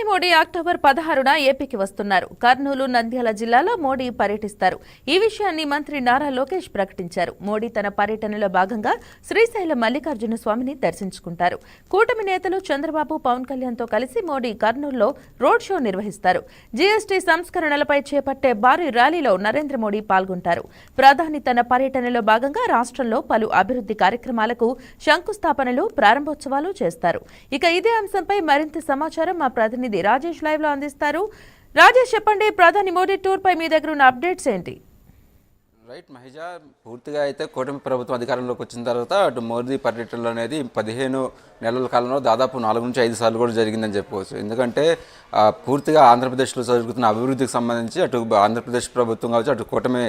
ప్రధాని మోడీ అక్టోబర్ పదహారున ఏపీకి వస్తున్నారు. కర్నూలు నంద్యాల జిల్లాలో మోడీ పర్యటిస్తారు. ఈ విషయాన్ని మంత్రి నారా లోకేష్ ప్రకటించారు. మోడీ తన పర్యటనలో భాగంగా శ్రీశైలం మల్లికార్జున స్వామిని దర్శించుకుంటారు. కూటమి నేతలు చంద్రబాబు పవన్ కళ్యాణ్తో కలిసి మోడీ కర్నూలులో రోడ్ షో నిర్వహిస్తారు. జీఎస్టీ సంస్కరణలపై చేపట్టే భారీ ర్యాలీలో నరేంద్ర మోడీ పాల్గొంటారు. ప్రధాని తన పర్యటనలో భాగంగా రాష్ట్రంలో పలు అభివృద్ధి కార్యక్రమాలకు శంకుస్థాపనలు ప్రారంభోత్సవాలు చేస్తారు. ఇక ఇదే అంశంపై మరింత సమాచారం మా ప్రతినిధి రాజేష్ లైవ్లో అందిస్తారు. రాజేష్ చెప్పండి ప్రధాని మోడీ టూర్ పై మీ దగ్గర ఉన్న అప్డేట్స్ ఏంటి? రైట్ మహిజ పూర్తిగా అయితే కూటమి ప్రభుత్వం అధికారంలోకి వచ్చిన తర్వాత అటు మోదీ పర్యటనలు అనేది పదిహేను నెలల కాలంలో దాదాపు నాలుగు నుంచి ఐదు సార్లు కూడా జరిగిందని చెప్పుకోవచ్చు. ఎందుకంటే పూర్తిగా ఆంధ్రప్రదేశ్లో జరుగుతున్న అభివృద్ధికి సంబంధించి అటు ఆంధ్రప్రదేశ్ ప్రభుత్వం కావచ్చు అటు కూటమి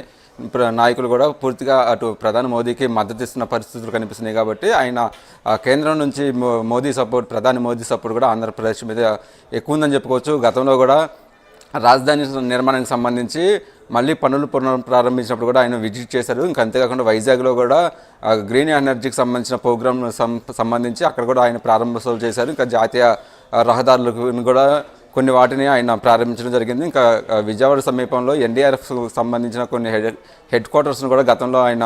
నాయకులు కూడా పూర్తిగా అటు ప్రధాని మోదీకి మద్దతు ఇస్తున్న పరిస్థితులు కనిపిస్తున్నాయి కాబట్టి ఆయన కేంద్రం నుంచి మో- మోదీ సపోర్ట్ ప్రధాని మోదీ సపోర్ట్ కూడా ఆంధ్రప్రదేశ్ మీద ఎక్కువ ఉందని చెప్పుకోవచ్చు. గతంలో కూడా రాజధాని నిర్మాణానికి సంబంధించి మళ్ళీ పనులు పునః ప్రారంభించినప్పుడు కూడా ఆయన విజిట్ చేశారు. ఇంకా అంతేకాకుండా వైజాగ్లో కూడా గ్రీన్ ఎనర్జీకి సంబంధించిన ప్రోగ్రామ్ సం సంబంధించి అక్కడ కూడా ఆయన ప్రారంభోత్సవాలు చేశారు. ఇంకా జాతీయ రహదారులకు కూడా కొన్ని వాటిని ఆయన ప్రారంభించడం జరిగింది. ఇంకా విజయవాడ సమీపంలో ఎన్డీఆర్ఎఫ్ సంబంధించిన కొన్ని హెడ్ హెడ్ క్వార్టర్స్ను కూడా గతంలో ఆయన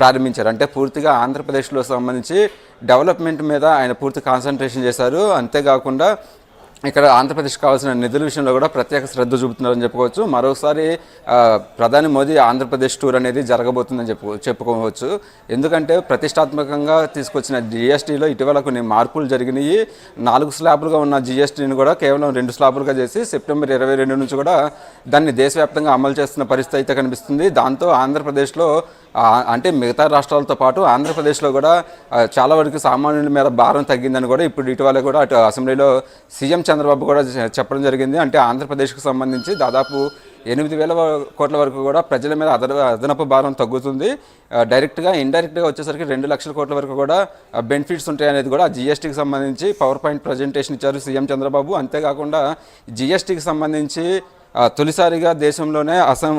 ప్రారంభించారు. అంటే పూర్తిగా ఆంధ్రప్రదేశ్లో సంబంధించి డెవలప్మెంట్ మీద ఆయన పూర్తి కాన్సన్ట్రేషన్ చేశారు. అంతేకాకుండా ఇక్కడ ఆంధ్రప్రదేశ్ కావాల్సిన నిధుల విషయంలో కూడా ప్రత్యేక శ్రద్ధ చూపుతున్నారని చెప్పుకోవచ్చు. మరోసారి ప్రధాని మోదీ ఆంధ్రప్రదేశ్ టూర్ అనేది జరగబోతుందని చెప్పు చెప్పుకోవచ్చు. ఎందుకంటే ప్రతిష్టాత్మకంగా తీసుకొచ్చిన జిఎస్టీలో ఇటీవల కొన్ని మార్పులు జరిగినాయి. నాలుగు స్లాబులుగా ఉన్న జిఎస్టీని కూడా కేవలం రెండు స్లాబులుగా చేసి సెప్టెంబర్ ఇరవై రెండు నుంచి కూడా దాన్ని దేశవ్యాప్తంగా అమలు చేస్తున్న పరిస్థితి అయితే కనిపిస్తుంది. దాంతో ఆంధ్రప్రదేశ్లో అంటే మిగతా రాష్ట్రాలతో పాటు ఆంధ్రప్రదేశ్లో కూడా చాలా వరకు సామాన్యుల మీద భారం తగ్గిందని కూడా ఇప్పుడు ఇటీవల కూడా అటు అసెంబ్లీలో సీఎం చంద్రబాబు కూడా చెప్పడం జరిగింది. అంటే ఆంధ్రప్రదేశ్కు సంబంధించి దాదాపు ఎనిమిది వేల కోట్ల వరకు కూడా ప్రజల మీద అదన అదనపు భారం తగ్గుతుంది. డైరెక్ట్గా ఇండైరెక్ట్గా వచ్చేసరికి రెండు లక్షల కోట్ల వరకు కూడా బెనిఫిట్స్ ఉంటాయి అనేది కూడా జిఎస్టీకి సంబంధించి పవర్ పాయింట్ ప్రజెంటేషన్ ఇచ్చారు సీఎం చంద్రబాబు. అంతేకాకుండా జిఎస్టీకి సంబంధించి తొలిసారిగా దేశంలోనే అసం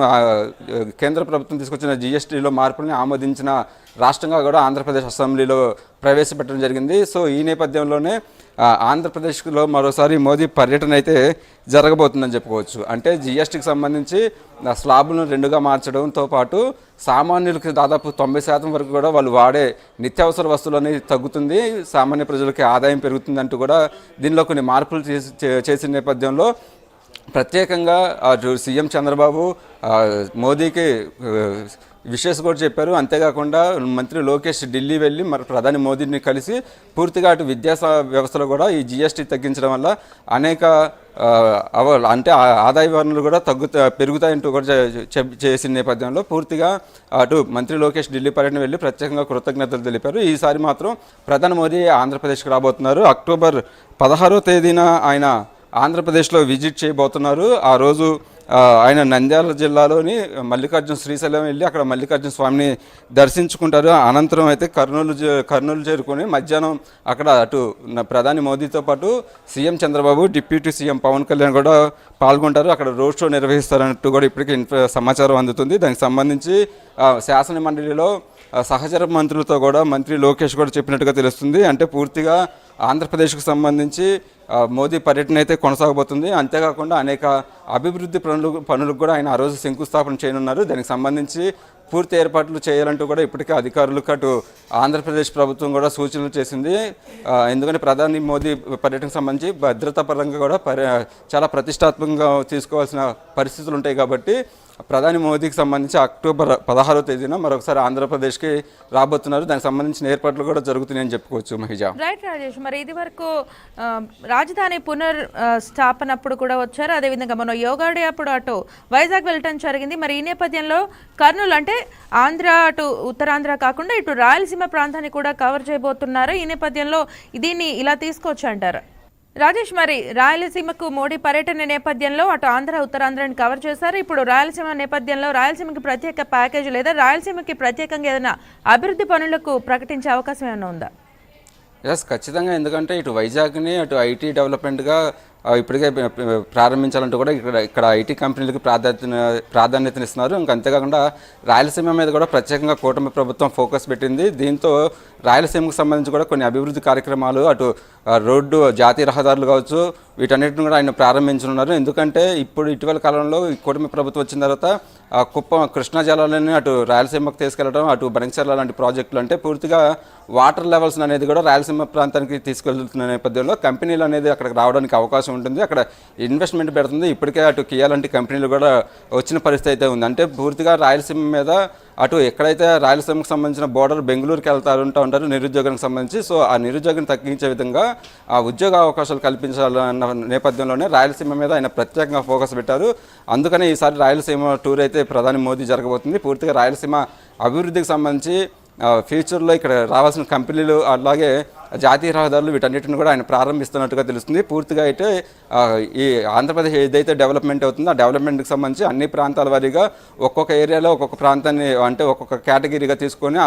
కేంద్ర ప్రభుత్వం తీసుకొచ్చిన జిఎస్టీలో మార్పుల్ని ఆమోదించిన రాష్ట్రంగా కూడా ఆంధ్రప్రదేశ్ అసెంబ్లీలో ప్రవేశపెట్టడం జరిగింది. సో ఈ నేపథ్యంలోనే ఆంధ్రప్రదేశ్లో మరోసారి మోదీ పర్యటన అయితే జరగబోతుందని చెప్పుకోవచ్చు. అంటే జిఎస్టీకి సంబంధించి స్లాబులను రెండుగా మార్చడంతో పాటు సామాన్యులకి దాదాపు తొంభై శాతం వరకు కూడా వాళ్ళు వాడే నిత్యావసర వస్తువులు అనేది తగ్గుతుంది. సామాన్య ప్రజలకి ఆదాయం పెరుగుతుంది అంటూ కూడా దీనిలో కొన్ని మార్పులు చేసి చే- చేసిన నేపథ్యంలో ప్రత్యేకంగా అటు సీఎం చంద్రబాబు మోదీకి విషెస్ కూడా చెప్పారు. అంతేకాకుండా మంత్రి లోకేష్ ఢిల్లీ వెళ్ళి మరి ప్రధాని మోదీని కలిసి పూర్తిగా అటు విద్యా వ్యవస్థలో కూడా ఈ జిఎస్టీ తగ్గించడం వల్ల అనేక అవ అంటే ఆ- ఆదాయ వనరులు కూడా తగ్గుతా పెరుగుతాయంటూ కూడా చే- చెప్- చేసిన నేపథ్యంలో పూర్తిగా అటు మంత్రి లోకేష్ ఢిల్లీ పర్యటన వెళ్ళి ప్రత్యేకంగా కృతజ్ఞతలు తెలిపారు. ఈసారి మాత్రం ప్రధాని మోదీ ఆంధ్రప్రదేశ్కి రాబోతున్నారు. అక్టోబర్ పదహారో తేదీన ఆయన ఆంధ్రప్రదేశ్లో విజిట్ చేయబోతున్నారు. ఆ రోజు ఆయన నంద్యాల జిల్లాలోని మల్లికార్జున శ్రీశైలం వెళ్ళి అక్కడ మల్లికార్జున స్వామిని దర్శించుకుంటారు. అనంతరం అయితే కర్నూలు కర్నూలు చేరుకొని మధ్యాహ్నం అక్కడ అటు ప్రధాని మోదీతో పాటు CM Chandrababu deputy CM Pawan Kalyan కూడా పాల్గొంటారు. అక్కడ రోడ్ షో నిర్వహిస్తారన్నట్టు కూడా ఇప్పటికే సమాచారం అందుతుంది. దానికి సంబంధించి శాసన మండలిలో సహచర మంత్రులతో కూడా మంత్రి లోకేష్ కూడా చెప్పినట్టుగా తెలుస్తుంది. అంటే పూర్తిగా ఆంధ్రప్రదేశ్కు సంబంధించి మోదీ పర్యటన అయితే కొనసాగబోతుంది. అంతేకాకుండా అనేక అభివృద్ధి పనులు పనులకు కూడా ఆయన ఆ రోజు శంకుస్థాపన చేయనున్నారు. దానికి సంబంధించి పూర్తి ఏర్పాట్లు చేయాలంటూ కూడా ఇప్పటికే అధికారులకు అటు ఆంధ్రప్రదేశ్ ప్రభుత్వం కూడా సూచనలు చేసింది. ఎందుకంటే ప్రధాని మోదీ పర్యటనకు సంబంధించి భద్రతా పరంగా కూడా చాలా ప్రతిష్టాత్మకంగా తీసుకోవాల్సిన పరిస్థితులు ఉంటాయి కాబట్టి ప్రధాని మోదీకి సంబంధించి అక్టోబర్ పదహారో తేదీన మరొకసారి ఆంధ్రప్రదేశ్కి రాబోతున్నారు. దానికి సంబంధించిన ఏర్పాట్లు కూడా జరుగుతున్నాయని చెప్పుకోవచ్చు మహిజ. రైట్ రాజేష్. మరి ఇది వరకు రాజధాని పునర్ స్థాపన అప్పుడు కూడా వచ్చారు. అదేవిధంగా మనం యోగా డే అప్పుడు అటు వైజాగ్ వెళ్ళటం జరిగింది. మరి ఈ నేపథ్యంలో కర్నూలు అంటే ఆంధ్ర అటు ఉత్తరాంధ్ర కాకుండా ఇటు రాయలసీమ ప్రాంతాన్ని కూడా కవర్ చేయబోతున్నారు. ఈ నేపథ్యంలో దీన్ని ఇలా తీసుకోవచ్చు అంటారు. రాజేష్ మరి రాయలసీమకు మోడీ పర్యటన నేపథ్యంలో అటు ఆంధ్ర ఉత్తరాంధ్రని కవర్ చేశారు. ఇప్పుడు రాయలసీమ నేపథ్యంలో రాయలసీమకి ప్రత్యేక ప్యాకేజ్ లేదా రాయలసీమకి ప్రత్యేకంగా ఏదైనా అభివృద్ధి పనులకు ప్రకటించే అవకాశం ఏమైనా ఉందా? ఎస్ ఖచ్చితంగా. ఎందుకంటే ఇటు వైజాగ్ని అటు ఐటీ డెవలప్మెంట్గా ఇప్పటికే ప్రారంభించాలంటే ప్రారంభించాలంటూ కూడా ఇక్కడ ఇక్కడ ఐటీ కంపెనీలకు ప్రాధాన్యత ప్రాధాన్యతనిస్తున్నారు. ఇంకా అంతేకాకుండా రాయలసీమ మీద కూడా ప్రత్యేకంగా కూటమి ప్రభుత్వం ఫోకస్ పెట్టింది. దీంతో రాయలసీమకు సంబంధించి కూడా కొన్ని అభివృద్ధి కార్యక్రమాలు అటు రోడ్డు జాతీయ రహదారులు కావచ్చు వీటన్నిటిని కూడా ఆయన ప్రారంభించనున్నారు. ఎందుకంటే ఇప్పుడు ఇటీవల కాలంలో ఈ కూటమి ప్రభుత్వం వచ్చిన తర్వాత ఆ, కుప్పం కృష్ణా జలాలని అటు రాయలసీమకు తీసుకెళ్ళడం అటు బనకచర్ల లాంటి ప్రాజెక్టులు అంటే పూర్తిగా వాటర్ లెవెల్స్ అనేది కూడా రాయలసీమ ప్రాంతానికి తీసుకెళ్తున్న నేపథ్యంలో కంపెనీలు అనేది అక్కడికి రావడానికి అవకాశం ఉంటుంది. అక్కడ ఇన్వెస్ట్మెంట్ పెడుతుంది. ఇప్పటికే అటు కియా లాంటి కంపెనీలు కూడా వచ్చిన పరిస్థితి అయితే ఉంది. అంటే పూర్తిగా రాయలసీమ మీద అటు ఎక్కడైతే రాయలసీమకు సంబంధించిన బోర్డర్ బెంగళూరుకి వెళ్తారు ఉంటా ఉంటారు నిరుద్యోగానికి సంబంధించి సో ఆ నిరుద్యోగం తగ్గించే విధంగా ఆ ఉద్యోగ అవకాశాలు కల్పించాలన్న నేపథ్యంలోనే రాయలసీమ మీద ఆయన ప్రత్యేకంగా ఫోకస్ పెట్టారు. అందుకనే ఈసారి రాయలసీమ టూర్ అయితే ప్రధాని మోదీ జరగబోతుంది. పూర్తిగా రాయలసీమ అభివృద్ధికి సంబంధించి ఫ్యూచర్లో ఇక్కడ రావాల్సిన కంపెనీలు అలాగే జాతీయ రహదారులు వీటన్నిటిని కూడా ఆయన ప్రారంభిస్తున్నట్టుగా తెలుస్తుంది. పూర్తిగా అయితే ఈ ఆంధ్రప్రదేశ్ ఏదైతే డెవలప్మెంట్ అవుతుందో ఆ డెవలప్మెంట్కి సంబంధించి అన్ని ప్రాంతాల వారీగా ఒక్కొక్క ఏరియాలో ఒక్కొక్క ప్రాంతాన్ని అంటే ఒక్కొక్క కేటగిరీగా తీసుకొని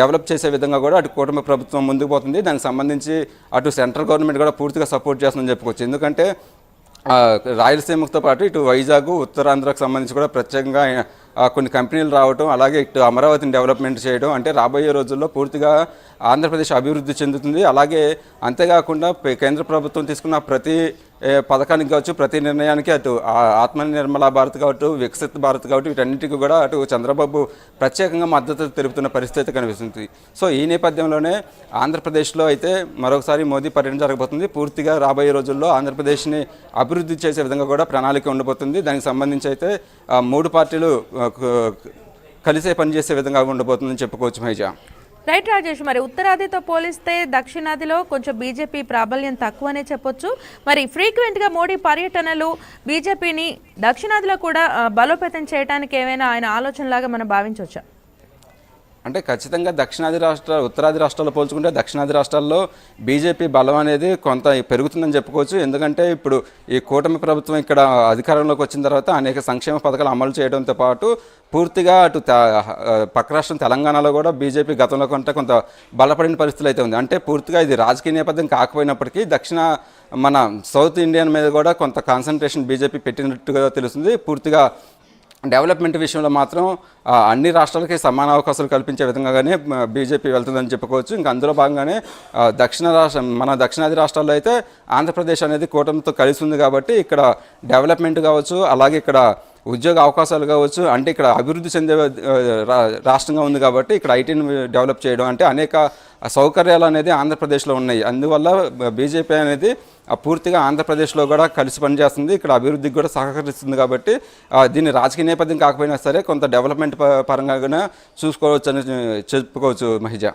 డెవలప్ చేసే విధంగా కూడా అటు కూటమి ప్రభుత్వం ముందుకు పోతుంది. దానికి సంబంధించి అటు సెంట్రల్ గవర్నమెంట్ కూడా పూర్తిగా సపోర్ట్ చేస్తుందని చెప్పుకోవచ్చు. ఎందుకంటే రాయలసీమతో పాటు ఇటు వైజాగ్ ఉత్తరాంధ్రకు సంబంధించి కూడా ప్రత్యేకంగా కొన్ని కంపెనీలు రావటం అలాగే ఇటు అమరావతిని డెవలప్మెంట్ చేయడం అంటే రాబోయే రోజుల్లో పూర్తిగా ఆంధ్రప్రదేశ్ అభివృద్ధి చెందుతుంది. అలాగే అంతేకాకుండా కేంద్ర ప్రభుత్వం తీసుకున్న ప్రతి పథకానికి కావచ్చు ప్రతి నిర్ణయానికి అటు ఆ- ఆత్మ నిర్మల భారత్ కావచ్చు వికసిత్ భారత్ కావచ్చు వీటన్నిటికీ కూడా అటు చంద్రబాబు ప్రత్యేకంగా మద్దతు తెలుపుతున్న పరిస్థితి కనిపిస్తుంది. సో ఈ నేపథ్యంలోనే ఆంధ్రప్రదేశ్లో అయితే మరొకసారి మోదీ పర్యటన జరగబోతుంది. పూర్తిగా రాబోయే రోజుల్లో ఆంధ్రప్రదేశ్ని అభివృద్ధి చేసే విధంగా కూడా ప్రణాళిక ఉండబోతుంది. దానికి సంబంధించి అయితే మూడు పార్టీలు కలిసే పనిచేసే విధంగా ఉండబోతుందని చెప్పుకోవచ్చు మహిజా రైట్ రాజేష్ మరి ఉత్తరాదితో పోలిస్తే దక్షిణాదిలో కొంచెం బీజేపీ ప్రాబల్యం తక్కువనే చెప్పొచ్చు. మరి ఫ్రీక్వెంట్గా మోడీ పర్యటనలు బీజేపీని దక్షిణాదిలో కూడా బలోపేతం చేయడానికి ఏమైనా ఆయన ఆలోచనలాగా మనం భావించవచ్చా? అంటే ఖచ్చితంగా దక్షిణాది రాష్ట్ర ఉత్తరాది రాష్ట్రాలు పోల్చుకుంటే దక్షిణాది రాష్ట్రాల్లో బీజేపీ బలం అనేది కొంత పెరుగుతుందని చెప్పుకోవచ్చు. ఎందుకంటే ఇప్పుడు ఈ కూటమి ప్రభుత్వం ఇక్కడ అధికారంలోకి వచ్చిన తర్వాత అనేక సంక్షేమ పథకాలు అమలు చేయడంతో పాటు పూర్తిగా అటు పక్క రాష్ట్రం తెలంగాణలో కూడా బీజేపీ గతంలో కంటే కొంత బలపడిన పరిస్థితులు అయితే ఉంది. అంటే పూర్తిగా ఇది రాజకీయ నేపథ్యం కాకపోయినప్పటికీ దక్షిణ మన సౌత్ ఇండియన్ మీద కూడా కొంత కాన్సన్ట్రేషన్ బీజేపీ పెట్టినట్టుగా తెలుస్తుంది. పూర్తిగా డెవలప్మెంట్ విషయంలో మాత్రం అన్ని రాష్ట్రాలకి సమాన అవకాశాలు కల్పించే విధంగానే బీజేపీ వెళ్తుందని చెప్పుకోవచ్చు. ఇంకా అందులో భాగంగానే దక్షిణ రాష్ట్రం మన దక్షిణాది రాష్ట్రాల్లో అయితే ఆంధ్రప్రదేశ్ అనేది కూటమితో కలిసి ఉంది కాబట్టి ఇక్కడ డెవలప్మెంట్ కావచ్చు అలాగే ఇక్కడ ఉద్యోగ అవకాశాలు కావచ్చు అంటే ఇక్కడ అభివృద్ధి చెందే రా- రాష్ట్రంగా ఉంది కాబట్టి ఇక్కడ ఐటీని డెవలప్ చేయడం అంటే అనేక సౌకర్యాలు అనేది ఆంధ్రప్రదేశ్లో ఉన్నాయి. అందువల్ల బీజేపీ అనేది పూర్తిగా ఆంధ్రప్రదేశ్లో కూడా కలిసి పనిచేస్తుంది. ఇక్కడ అభివృద్ధికి కూడా సహకరిస్తుంది కాబట్టి దీన్ని రాజకీయ నేపథ్యం కాకపోయినా సరే కొంత డెవలప్మెంట్ పరంగా కూడా చూసుకోవచ్చు అని చెప్పుకోవచ్చు మహిజ.